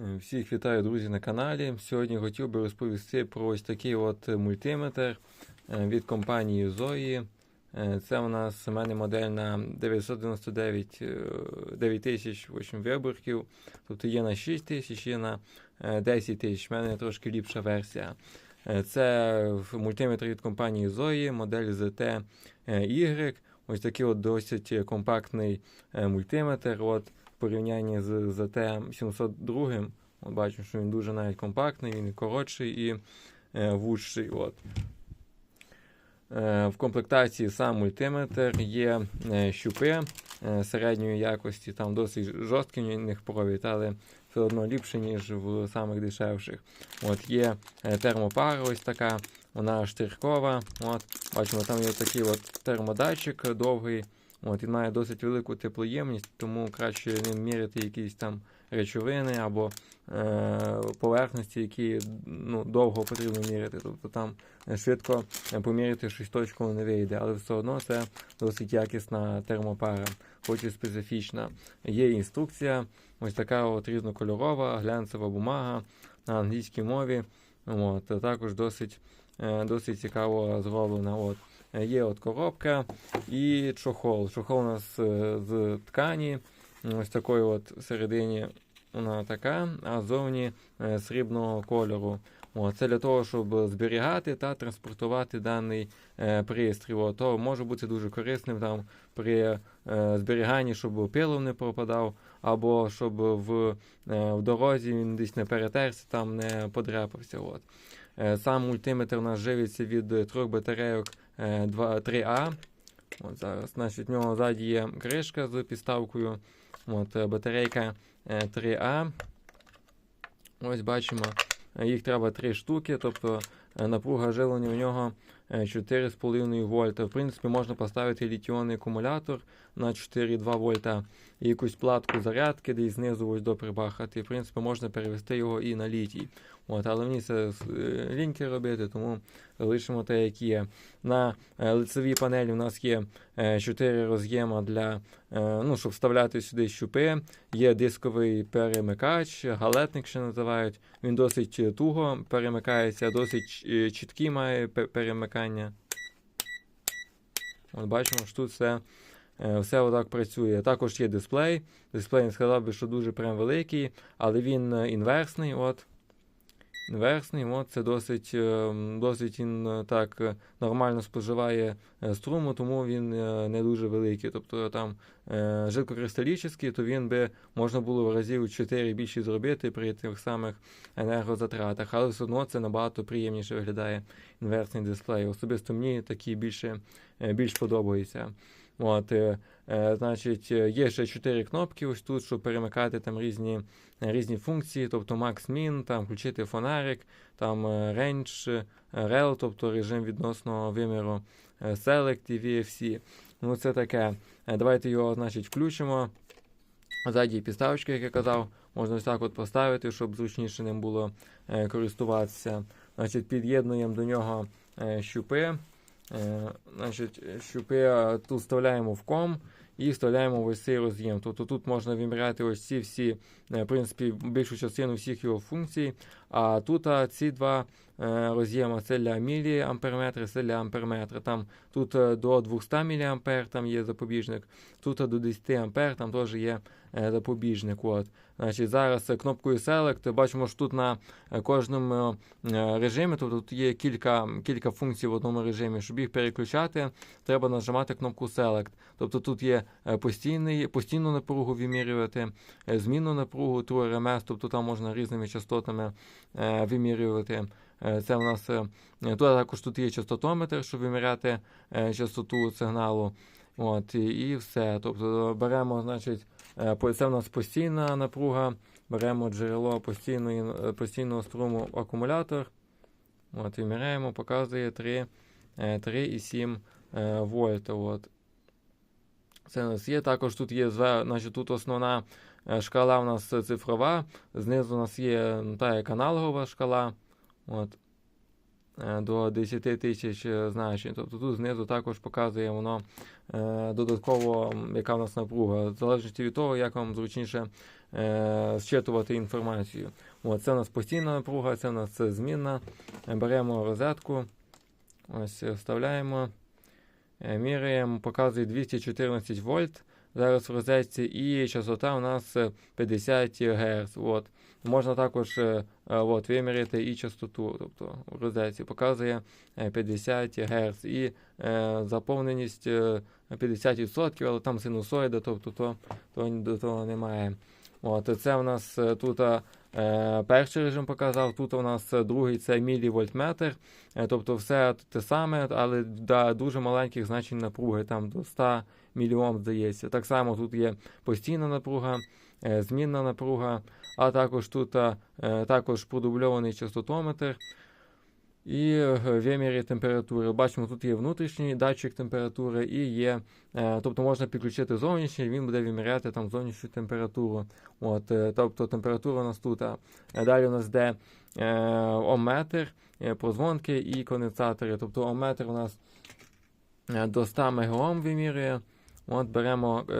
Е, Всіх вітаю, друзі, на каналі. Сьогодні хотів би розповісти про ось такий от мультиметр е, від компанії Zoe. Е, Це у нас у мене модель на 999 е, 9008 виборків. Тобто є на 6000, є на е, 10 тисяч. У мене трошки ліпша версія. Е, Це мультиметр від компанії Zoe, модель ZT Y. Ось такий от досить компактний е, мультиметр. От порівнянні з ZT 702. От бачимо, що він дуже навіть компактний, він коротший і е, вужчий. От. Е, в комплектації сам мультиметр є е, щупи е, середньої якості, там досить жорсткий в них провід, але все одно ліпше, ніж в самих дешевших. От Є е, термопара ось така, вона штиркова. От, бачимо, там є такий от термодатчик довгий. От, Він має досить велику теплоємність, тому краще ним міряти якісь там речовини або е, поверхності, які ну, довго потрібно міряти. Тобто там швидко поміряти щось точково не вийде, але все одно це досить якісна термопара, хоч і специфічна. Є інструкція, ось така от різнокольорова, глянцева бумага на англійській мові. От, також досить, е, досить цікаво зроблена. От. Є от коробка і чохол. Чохол у нас е, з ткані, ось такої от всередині вона така, а зовні е, срібного кольору. О, це для того, щоб зберігати та транспортувати даний е, пристрій. О, то може бути дуже корисним там при е, зберіганні, щоб пилом не пропадав, або щоб в, е, в дорозі він десь не перетерся, там не подряпався. От. Е, сам мультиметр у нас живиться від трьох батарейок е, 2, 3А. От зараз, значить, в нього ззаді є кришка з підставкою. От, е, батарейка е, 3А. Ось бачимо, е, їх треба 3 штуки, тобто е, напруга живлення у нього е, 4,5 вольта. В принципі, можна поставити літіонний акумулятор на 4,2 вольта і якусь платку зарядки, десь знизу ось до прибахати. В принципі, можна перевести його і на літій. От, але мені це е, ліньки робити, тому лишимо те, як є. На е, лицевій панелі у нас є 4 роз'єма для, е, ну, щоб вставляти сюди щупи. Є дисковий перемикач, галетник ще називають. Він досить е, туго перемикається, досить е, чіткий має пе- перемикання. От бачимо, що тут все, е, все отак працює. Також є дисплей. Дисплей не сказав би, що дуже прям великий, але він е, інверсний. От. Інверсний, от це досить, е, досить він е, так е, нормально споживає струму, тому він не дуже великий. Тобто там жидкокристалічний, то він би можна було в разів 4 більше зробити при тих самих енергозатратах, але все одно це набагато приємніше виглядає інверсний дисплей. Особисто мені такі більше, більш подобаються. От, е, е, значить, е, є ще 4 кнопки ось тут, щоб перемикати там різні, різні функції, тобто Max Min, там включити фонарик, там Range, Rel, тобто режим відносного виміру, Select і VFC. Ну, це таке. Давайте його, значить, включимо. Ззаді підставочки, як я казав, можна ось так от поставити, щоб зручніше ним було користуватися. Значить, під'єднуємо до нього щупи. Е, значить, щупи тут вставляємо в ком і вставляємо в ось цей роз'єм. Тобто тут можна виміряти ось ці всі, е, в принципі, більшу частину всіх його функцій. А тут а, ці два е, роз'єми це для міліамперметра, це для амперметра. Там тут е, до 200 мА там є запобіжник, тут е, до 10 А там теж є запобіжник. От. Значить, зараз кнопкою Select бачимо, що тут на кожному режимі, тобто тут є кілька, кілька функцій в одному режимі. Щоб їх переключати, треба нажимати кнопку Select. Тобто тут є постійний, постійну напругу вимірювати, змінну напругу, True RMS, тобто там можна різними частотами вимірювати. Е, Це у нас е, тут також тут є частотометр, щоб виміряти е, частоту сигналу. От, і, і все. Тобто беремо, значить, це у нас постійна напруга, беремо джерело постійної, постійного струму акумулятор. От, виміряємо, показує 3, е, 3,7 е, вольта. От. Це у нас є. Також тут є значить, тут основна шкала у нас цифрова. Знизу у нас є ну, та як аналогова шкала. От. е, До 10 тисяч е, значень. Тобто тут знизу також показує воно е, додатково, яка в нас напруга. В залежності від того, як вам зручніше зчитувати інформацію. От, Це у нас постійна напруга, це у нас змінна. Беремо розетку, ось вставляємо, міряємо, показує 214 вольт зараз в розетці, і частота у нас 50 Гц. От. Можна також от, виміряти і частоту, тобто в розетці показує 50 Гц і е, заповненість 50%, але там синусоїда, тобто то, то до того немає. От, Це у нас тут е, перший режим показав, тут у нас другий це мілівольтметр, е, тобто все те саме, але до дуже маленьких значень напруги, там до 100 мільйом, здається. Так само тут є постійна напруга, е, змінна напруга, а також тут е, також продубльований частотометр. І е, вимірі температури. Бачимо, тут є внутрішній датчик температури і є, тобто можна підключити зовнішній, він буде виміряти там зовнішню температуру. От, Тобто температура у нас тут. Далі у нас йде омметр, прозвонки і конденсатори. Тобто омметр у нас до 100 МГОм вимірює. От Беремо е,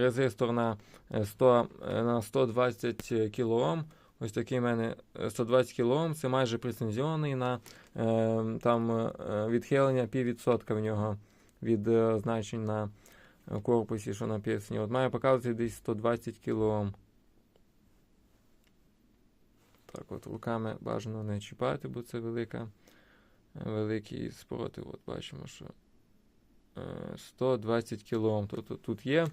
резистор на 100, е, на 120 кОм. Ось такий в мене 120 кОм, це майже прецензіонний на е, там відхилення піввідсотка в нього від значень на корпусі, що написані. От Має показувати десь 120 кОм. Так, от руками бажано не чіпати, бо це велика, великий спротив. От Бачимо, що 120 кОм. Тобто тут є,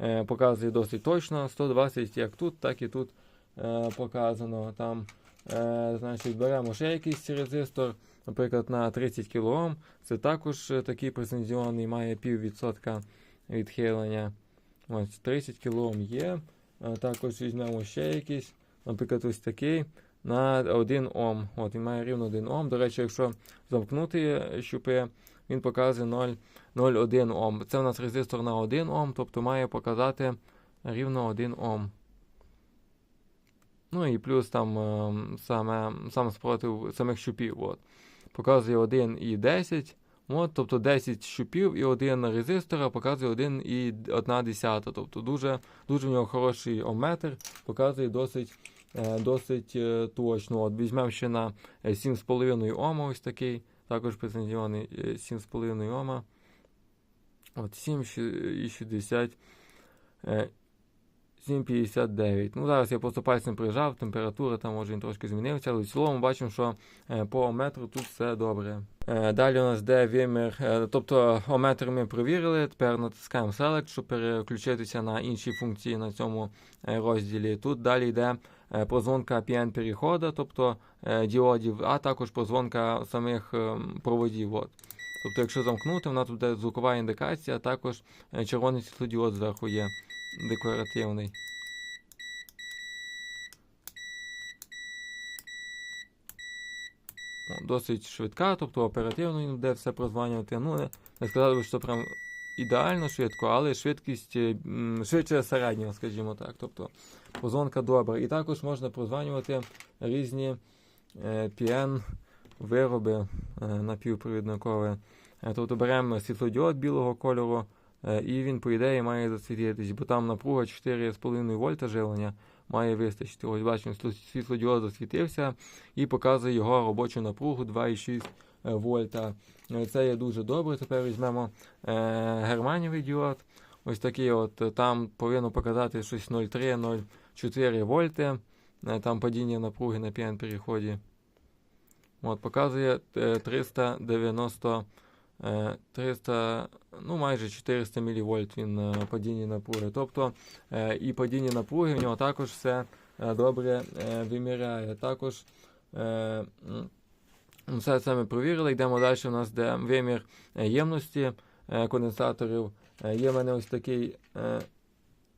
е, показує досить точно 120 як тут, так і тут е, показано. Там, е, значить, Беремо ще якийсь резистор, наприклад, на 30 кОм. Це також такий претензіонний, має піввідсотка відхилення. Ось 30 кОм є. Також візьмемо ще якийсь, наприклад, ось такий. На 1 Ом. От, Він має рівно 1 Ом. До речі, якщо замкнути щупи, він показує 0,01 Ом. Це у нас резистор на 1 Ом, тобто має показати рівно 1 Ом. Ну і плюс там е, саме, сам спротив самих щупів. От. Показує 1 і 10. От, Тобто 10 щупів і один резистора показує 1 і 1 десята. Тобто дуже дуже в нього хороший омметр, показує досить е, досить е, точно. От Візьмемо ще на 7,5 Ом ось такий. Також претензіони 7,5 е, Ома. От 7,60. 7,59. Ну, Зараз я просто пальцем прижав, температура там може він трошки змінився, але в цілому бачимо, що е, по ометру тут все добре. Е, далі у нас йде вимір, тобто ометр ми провірили, тепер натискаємо Select, щоб переключитися на інші функції на цьому розділі. Тут далі йде прозвонка PN переходу, тобто діодів, а також прозвонка самих проводів. Тобто, якщо замкнути, вона тут звукова індикація, а також червоний світлодіод зверху є декларативний. Досить швидка, тобто оперативно буде все прозванювати. Ну, не сказали би, що прям ідеально швидко, але швидкість швидше середнього, скажімо так. Тобто позвонка добра. І також можна прозванювати різні е, PN-вироби е, напівпровідникові. Е, тобто беремо світлодіод білого кольору, і він, по ідеї, має засвітитись, бо там напруга 4,5 вольта живлення має вистачити. Ось бачимо, світлодіод засвітився і показує його робочу напругу 2,6 вольта. Це є дуже добре. Тепер візьмемо германівий діод. Ось такий от там повинно показати щось 0,3-0. 4 вольти. Е, там падіння напруги на пн переході. От, Показує 390 е, 300, е, ну майже 400 мВ він падіння напруги. Тобто і падіння напруги в нього також все добре виміряє. Також все це ми провірили. Йдемо далі. У нас де вимір ємності конденсаторів. Є в мене ось такий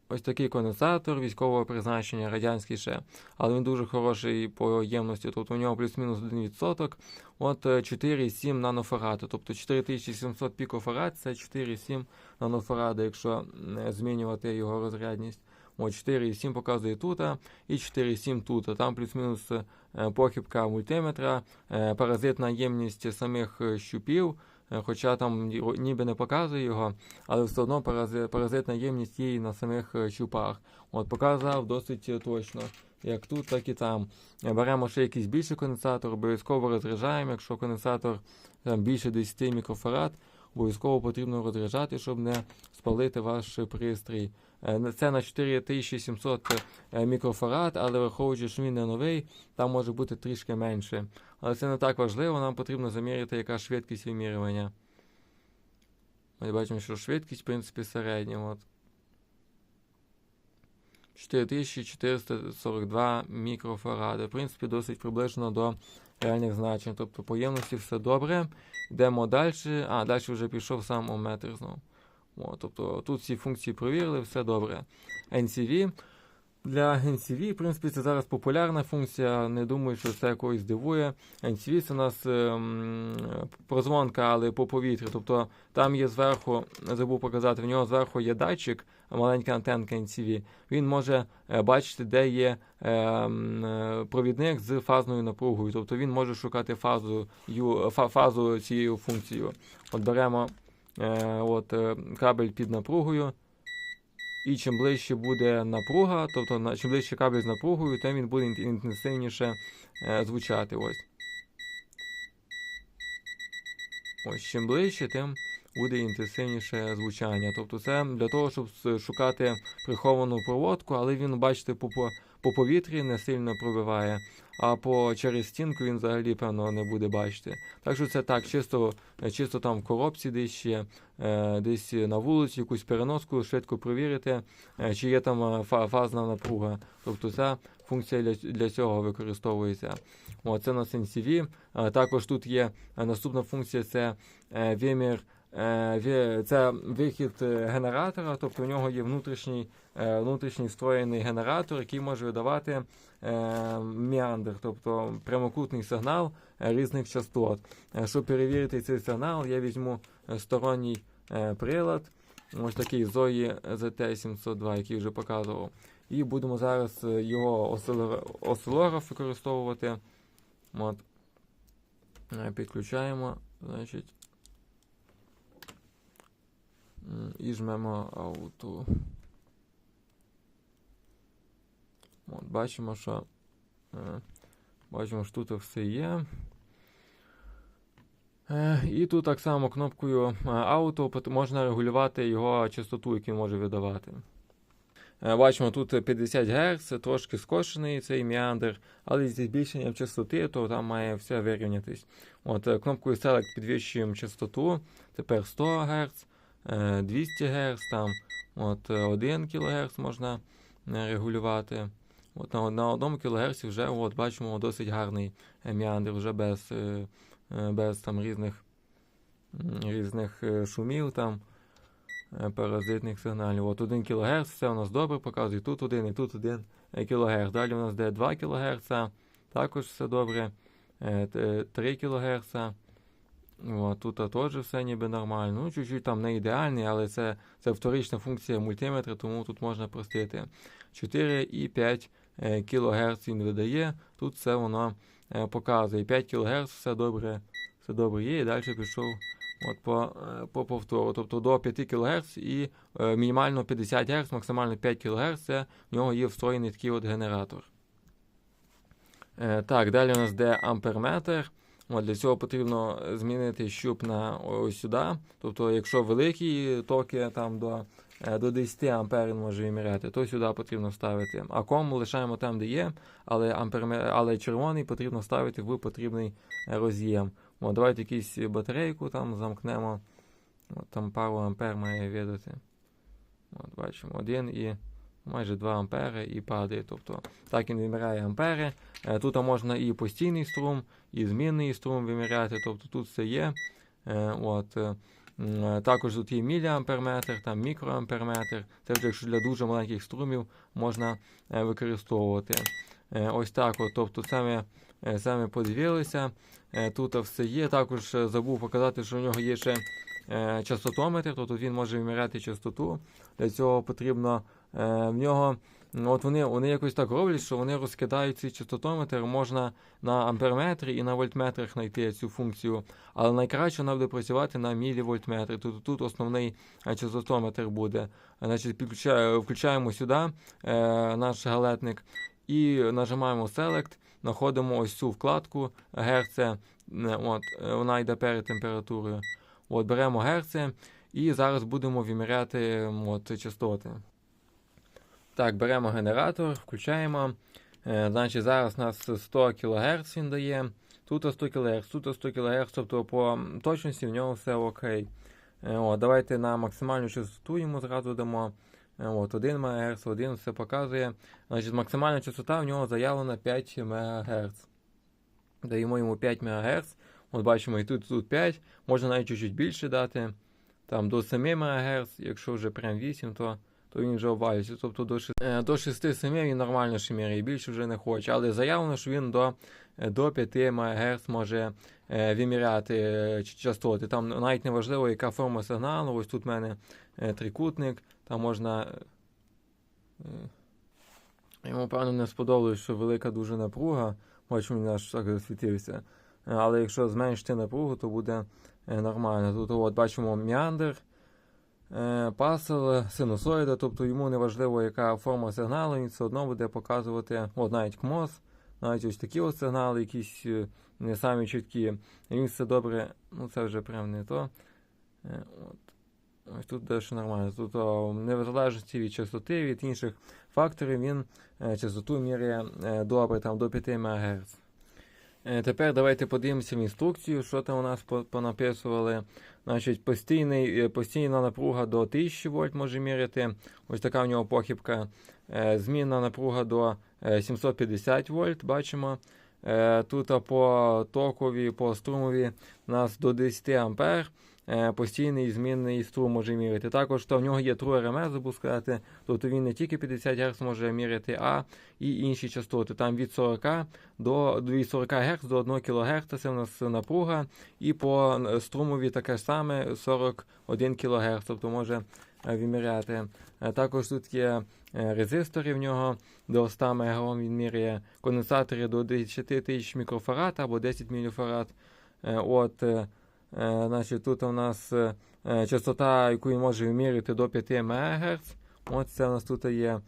Ось такий конденсатор військового призначення, радянський ще, але він дуже хороший по ємності. Тобто у нього плюс-мінус 1%. От 4,7 е, нанофаради. Тобто 4700 пікофарад це 4,7 нанофаради, якщо змінювати його розрядність. От 4,7 показує тут, і 4,7 тут. Там плюс-мінус е, похибка мультиметра, е, паразитна ємність самих щупів. Е, хоча там ніби не показує його, але все одно парази- паразитна ємність є і на самих чупах. щупах. От показав досить е, точно. Як тут, так і там. Е, Беремо ще якийсь більший конденсатор, обов'язково розряджаємо, якщо конденсатор там, більше 10 мікрофарад, обов'язково потрібно розряджати, щоб не спалити ваш пристрій. Е, Це на 4700 е, мікрофарад, але враховуючи, що він не новий, там може бути трішки менше. Але це не так важливо, нам потрібно заміряти, яка швидкість вимірювання. Ми бачимо, що швидкість, в принципі, середня. От. 4442 мікрофаради. В принципі, досить приближно до реальних значень. Тобто по ємності все добре. Йдемо далі. А, далі вже пішов сам омметр знову. О, тобто тут всі функції провірили, все добре. NCV. Для NCV, в принципі, це зараз популярна функція. Не думаю, що це когось здивує. NCV це у нас ем, прозвонка, але по повітрю. Тобто там є зверху, забув показати, в нього зверху є датчик, маленька антенка NCV. Він може е, бачити, де є ем, е, провідник з фазною напругою. Тобто він може шукати фазу, фазу цією функцією. От беремо е, от, е, кабель під напругою. І чим ближче буде напруга, тобто чим ближче кабель з напругою, тим він буде інтенсивніше е, звучати. Ось. Ось чим ближче, тим буде інтенсивніше звучання. Тобто це для того, щоб шукати приховану проводку, але він, бачите, по, по, по повітрі не сильно пробиває, а по через стінку він взагалі, певно, не буде бачити. Так що це так, чисто, чисто там в коробці десь ще, е, десь на вулиці, якусь переноску швидко провірити, е, чи є там е, фазна напруга. Тобто ця функція для, для цього використовується. О, це на. Е, Також тут є наступна функція це вимір. Е, Це вихід е, генератора, тобто у нього є внутрішній, е, внутрішній встроєний генератор, який може видавати міандр, тобто прямокутний сигнал різних частот. Щоб перевірити цей сигнал, я візьму сторонній прилад, ось такий Zoe ZT702, який вже показував. І будемо зараз його осцилограф, використовувати. От. Підключаємо, значить. І жмемо ауто. От, бачимо, що е, бачимо, що тут все є. Е, І тут так само кнопкою е, ауто пот- можна регулювати його частоту, яку може видавати. Е, Бачимо, тут 50 Гц, трошки скошений цей міандр, але зі збільшенням частоти, то там має все вирівнятись. От, е, кнопкою Select підвищуємо частоту, тепер 100 Гц, е, 200 Гц, там, от, е, 1 кГц можна е, регулювати. От на, на 1 кГц вже от, бачимо досить гарний е, міандр, вже без, е, е, без там, різних, різних е, шумів. Там е, паразитних сигналів. От 1 кГц, все у нас добре показує. Тут 1 і тут 1 кГц. Далі у нас де 2 кГц, також все добре. Е, 3 кГц. От, тут теж все ніби нормально. Ну, чуть-чуть там не ідеальний, але це, це вторична функція мультиметра, тому тут можна простити. 4,5 е, кГц він видає. Тут все воно е, показує. 5 кГц, все добре, все добре є. І далі пішов От по, е, по повтору, тобто до 5 кГц і е, мінімально 50 Гц, максимально 5 кГц, це в нього є встроєний такий от генератор. Е, так, далі у нас де амперметр. От, для цього потрібно змінити щуп на ось сюди. Тобто, якщо великі токи там до, е, до 10 ампер може виміряти, то сюди потрібно ставити. А кому лишаємо там, де є, але, амперме... але червоний потрібно ставити в потрібний е, роз'єм. Давайте якусь батарейку там замкнемо. От, там пару ампер має видати. От, бачимо, 1 і майже 2 ампери і падає. Тобто так він виміряє ампери. Е, Тут можна і постійний струм, і змінний струм виміряти. Тобто тут все є. Е, От, е, також тут є міліамперметр, там мікроамперметр. Це вже якщо для дуже маленьких струмів можна використовувати. Ось так. От, тобто е, це ми подивилися. Тут все є. Також забув показати, що у нього є ще частотометр, тобто він може виміряти частоту. Для цього потрібно в нього от вони, вони якось так роблять, що вони розкидають цей частотометр, можна на амперметрі і на вольтметрах знайти цю функцію, але найкраще вона буде працювати на мілівольтметрі. Тут, тут основний е, частотометр буде. Значить, включаємо сюди е, наш галетник і нажимаємо Select, знаходимо ось цю вкладку Герце. От, е, вона йде перед температурою. От, Беремо герце і зараз будемо виміряти от, частоти. Так, беремо генератор, включаємо. Е, значить, зараз у нас 100 кГц він дає. Тут 100 кГц, тут 100 кГц, тобто по точності в нього все окей. Е, от, давайте на максимальну частоту йому зразу дамо. Е, От, 1 МГц, 1 все показує. Значить, максимальна частота в нього заявлена 5 МГц. Даємо йому 5 МГц. От бачимо, і тут, тут 5, можна навіть чуть-чуть більше дати. Там до 7 МГц, якщо вже прям 8, то, то він вже обвалюється. Тобто до 6, е, до 6-7 він нормально шиміє, і більше вже не хоче. Але заявлено, що він до, е, до 5 МГц може е, виміряти частоти. Там навіть не важливо, яка форма сигналу. Ось тут в мене трикутник, там можна. Йому, певно, не сподобалось, що велика дуже напруга. Бачу, він аж так засвітився. Але якщо зменшити напругу, то буде нормально. Тут от бачимо е, пасел, синусоїда, тобто йому не важливо, яка форма сигналу, він все одно буде показувати, от навіть КМОС, навіть ось такі от сигнали, якісь е, не самі чіткі. Він все добре, ну це вже прям не то. Е, От. Ось тут дещо нормально. Тут о, не в залежності від частоти, від інших факторів, він е, частоту міряє е, добре, там до 5 МГц. Е, Тепер давайте подивимося в інструкцію, що там у нас понаписували. Значить, постійний, е, постійна напруга до 1000 вольт може міряти. Ось така в нього похибка. Е, Змінна напруга до е, 750 вольт, бачимо. Тут по токові, по струмові у нас до 10 ампер. Е, Постійний змінний струм може міряти. Також то в нього є True RMS, забув сказати. Тобто він не тільки 50 Гц може міряти, а і інші частоти. Там від 40 до від 40 Гц до 1 кГц це у нас напруга, і по е, струмові таке ж саме 41 кГц, тобто може е, виміряти. Також тут є резистори в нього до 100 МОм він міряє, конденсатори до 10 тисяч мікрофарад або 10 міліфарад. От, значить, тут у нас е, е, частота, яку він може виміряти до 5 МГц. От це у нас тут є.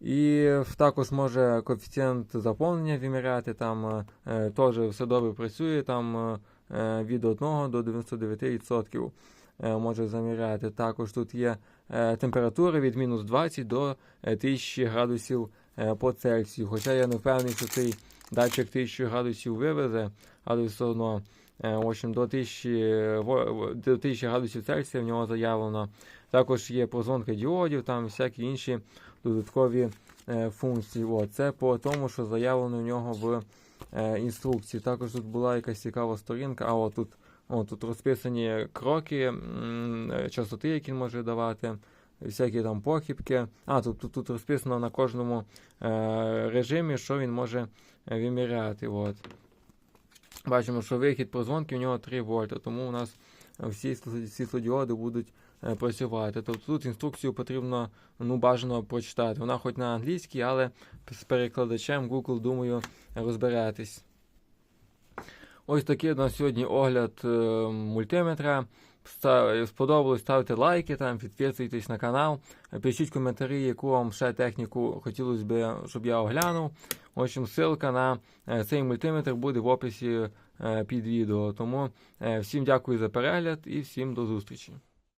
І також може коефіцієнт заповнення виміряти, там е, е, теж все добре працює, там е, е, від 1 до 99% е, може заміряти. Також тут є е, температура від мінус 20 до е, 1000 градусів е, по Цельсію. Хоча я не впевнений, що цей датчик 1000 градусів вивезе, але все одно е, в общем, до 1000, во- во- до 1000 градусів Цельсія в нього заявлено. Також є прозвонка діодів, там всякі інші додаткові е, функції. О, це по тому, що заявлено в нього в е, інструкції. Також тут була якась цікава сторінка, а от тут, о, тут розписані кроки, е, частоти, які він може давати, всякі там похибки. А, тут, тут, тут розписано на кожному е, режимі, що він може е, виміряти. От. Бачимо, що вихід прозвонки у нього 3 вольта, тому у нас всі всі слодіоди будуть е, працювати. Тобто тут інструкцію потрібно ну, бажано прочитати. Вона хоч на англійській, але з перекладачем Google, думаю, розберетесь. Ось такий на сьогодні огляд е, мультиметра. Сподобалось, ставте лайки, там, підписуйтесь на канал, пишіть коментарі, яку вам ще техніку хотілося б, щоб я оглянув. В общем, ссылка на е, цей мультиметр буде в описі е, під відео. Тому е, всім дякую за перегляд і всім до зустрічі.